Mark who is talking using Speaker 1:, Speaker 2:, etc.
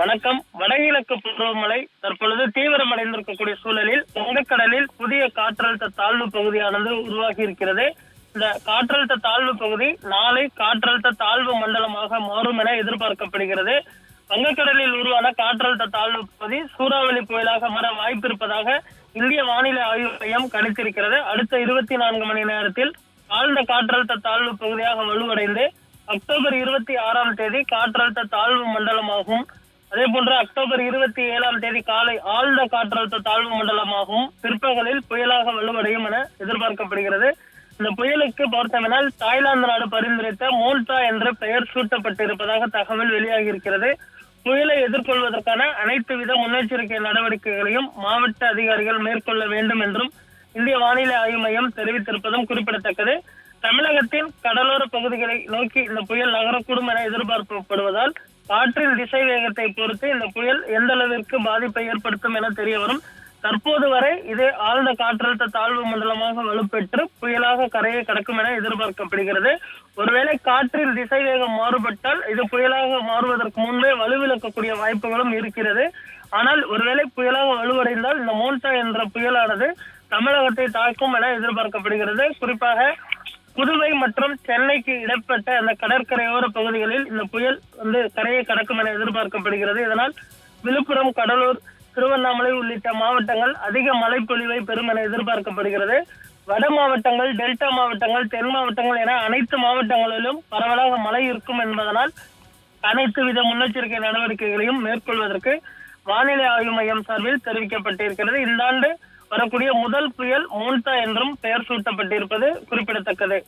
Speaker 1: வணக்கம். வடகிழக்கு பருவமழை தற்பொழுது தீவிரமடைந்திருக்கக்கூடிய சூழலில் வங்கக்கடலில் புதிய காற்றழுத்த தாழ்வு பகுதியானது உருவாகி இருக்கிறது இந்த காற்றழுத்த தாழ்வு பகுதி நாளை காற்றழுத்த தாழ்வு மண்டலமாக மாறும் என எதிர்பார்க்கப்படுகிறது. வங்கக்கடலில் உருவான காற்றழுத்த தாழ்வு பகுதி சூறாவளி புயலாக மாற வாய்ப்பு இருப்பதாக இந்திய வானிலை ஆய்வு மையம் கணித்திருக்கிறது. அடுத்த இருபத்தி நான்கு மணி நேரத்தில் ஆழ்ந்த காற்றழுத்த தாழ்வு பகுதியாக வலுவடைந்து அக்டோபர் இருபத்தி ஆறாம் தேதி காற்றழுத்த தாழ்வு மண்டலமாகும். அதே போன்று அக்டோபர் இருபத்தி ஏழாம் தேதி காலை ஆழ்ந்த காற்றழுத்த தாழ்வு மண்டலமாகவும் பிற்பகலில் புயலாக வலுவடையும் என எதிர்பார்க்கப்படுகிறது. இந்த புயலுக்கு பார்த்தவனால் தாய்லாந்து நாடு பரிந்துரைத்த மோல்டா என்ற பெயர் சூட்டப்பட்டிருப்பதாக தகவல் வெளியாகி இருக்கிறது புயலை எதிர்கொள்வதற்கான அனைத்து வித முன்னெச்சரிக்கை நடவடிக்கைகளையும் மாவட்ட அதிகாரிகள் மேற்கொள்ள வேண்டும் என்றும் இந்திய வானிலை ஆய்வு மையம் தெரிவித்திருப்பதும் குறிப்பிடத்தக்கது. தமிழகத்தின் கடலோர பகுதிகளை நோக்கி இந்த புயல் நகரக்கூடும் என எதிர்பார்க்கப்படுவதால் காற்றின் திசை வேகத்தை பொறுத்து இந்த புயல் எந்த அளவிற்கு பாதிப்பை ஏற்படுத்தும் என தெரிய வரும். தற்போது வரை இது ஆழ்ந்த காற்றழுத்த தாழ்வு மண்டலமாக வலுப்பெற்று புயலாக கரையை கடக்கும் என எதிர்பார்க்கப்படுகிறது. ஒருவேளை காற்றின் திசை வேகம் மாறுபட்டால் இது புயலாக மாறுவதற்கு முன்பே வலுவிழக்கக்கூடிய வாய்ப்புகளும் இருக்கிறது. ஆனால் ஒருவேளை புயலாக வலுவடைந்தால் இந்த மோன்டா என்ற புயலானது தமிழகத்தை தாக்கும் என எதிர்பார்க்கப்படுகிறது. குறிப்பாக புதுவை மற்றும் சென்னைக்கு இடைப்பட்ட அந்த கடற்கரையோர பகுதிகளில் இந்த புயல் வந்து கரையை கடக்கும் என எதிர்பார்க்கப்படுகிறது. இதனால் விழுப்புரம் கடலூர் திருவண்ணாமலை உள்ளிட்ட மாவட்டங்கள் அதிக மழைப்பொழிவை பெறும் என எதிர்பார்க்கப்படுகிறது. வட மாவட்டங்கள் டெல்டா மாவட்டங்கள் தென் மாவட்டங்கள் என அனைத்து மாவட்டங்களிலும் பரவலாக மழை இருக்கும் என்பதனால் அனைத்து வித முன்னெச்சரிக்கை நடவடிக்கைகளையும் மேற்கொள்வதற்கு வானிலை ஆய்வு மையம் சார்பில் தெரிவிக்கப்பட்டிருக்கிறது. இந்த ஆண்டு வரக்கூடிய முதல் புயல் மோன்டா என்றும் பெயர் சூட்டப்பட்டிருப்பது குறிப்பிடத்தக்கது.